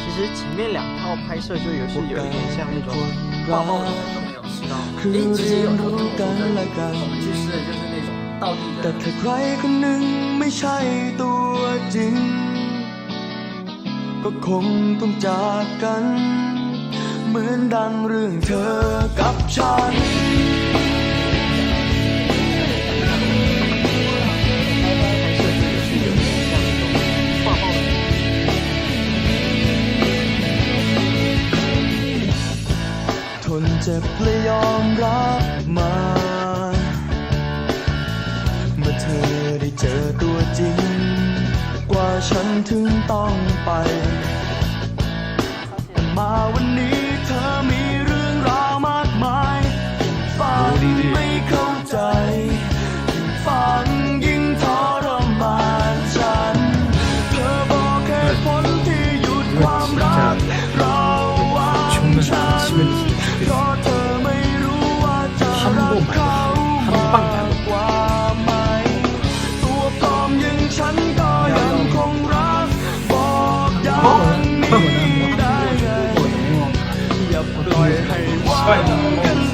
其实前面两套拍摄就有是有一点像那种画报纸那种。因为其实有时候我们去试的就是那种倒立的。ก็คงต้องจากกัน เหมือนดังเรื่องเธอกับฉัน คนเจ็บและยอมรับมา เมื่อเธอได้เจอตัวจริง กว่าฉันถึงต้องไป มาวันนี้เธอมีเรื่องราวมากมายฟังไม่เข้าใจฟังยิ่งทรมานฉัน เธอบอกแค่ผลที่หยุดความรัก 快い、ど。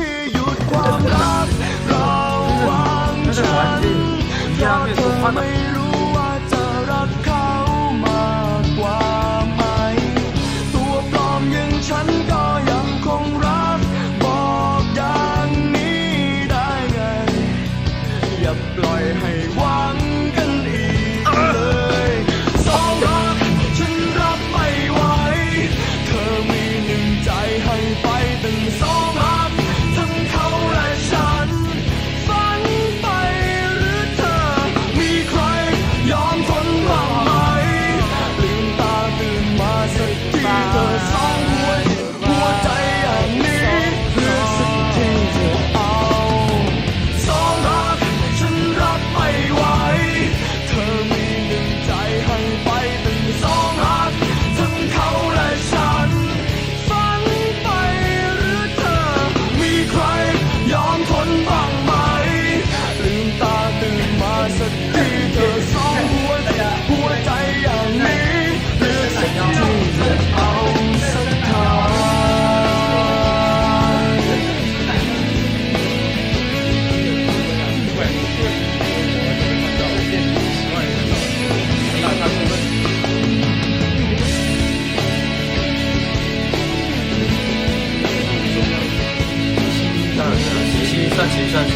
진짜 진샷이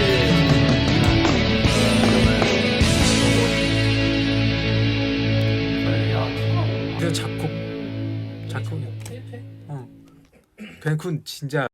그 작곡 작곡이야. 응. 벤쿤 진짜